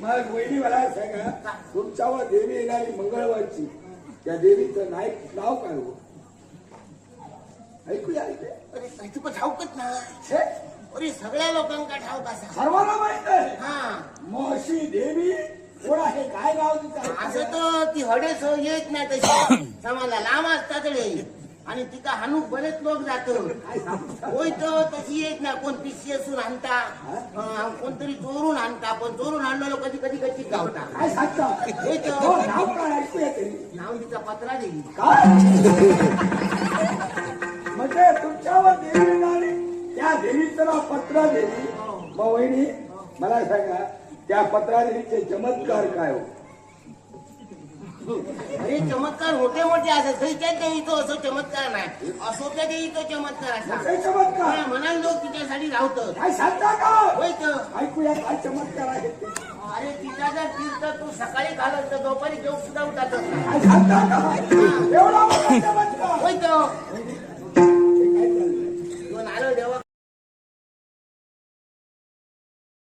मग वहिनी मला सांगा तुमच्यावर देवी येणारी मंगळवारची त्या देवीचं नाय नाव काय हो? ऐकूया ऐकूया अरे काही ठाऊकच नाही छे, अरे सगळ्या लोकांका ठाऊक असा. सर्वांना माहीत आहे. हा. अशी देवी कोण आहे काय नाव तिचं? असं तर ती हडेस येत नाही तशी. समाजा लांब असतात रे. आणि तिका हाणूक बरेच लोक जात? होय तर तशी येत नाही. कोण पिशी असून आणता कोणतरी चोरून आणता पण चोरून आणलेलो कधी कधी कधी गावता. काय सांगता? होय तर. हो, नाव तिचा पत्रा देवी. काय? म्हणजे तुमच्यावर देवी येणारी त्या देवीचं नाव पत्रा देवी. मग वहिनी मला सांगा त्या पत्रा देवीचे चमत्कार काय हो? अरे चमत्कार मोठे मोठे असत त्या देवीचो असो चमत्कार नाही. असो त्या देवीचो चमत्कार असा. चमत्कार. हा, म्हणाल लोक तिच्यासाठी राहतं काय सांगता का? होय तर. ऐकूया काय चमत्कार आहे ते? अरे तिचा जर तीर्थ तू सकाळी घालत तर दुपारी जेवण सुद्धा उठात काय सांगता का? एवढा मोठा चमत्कार. होय तर.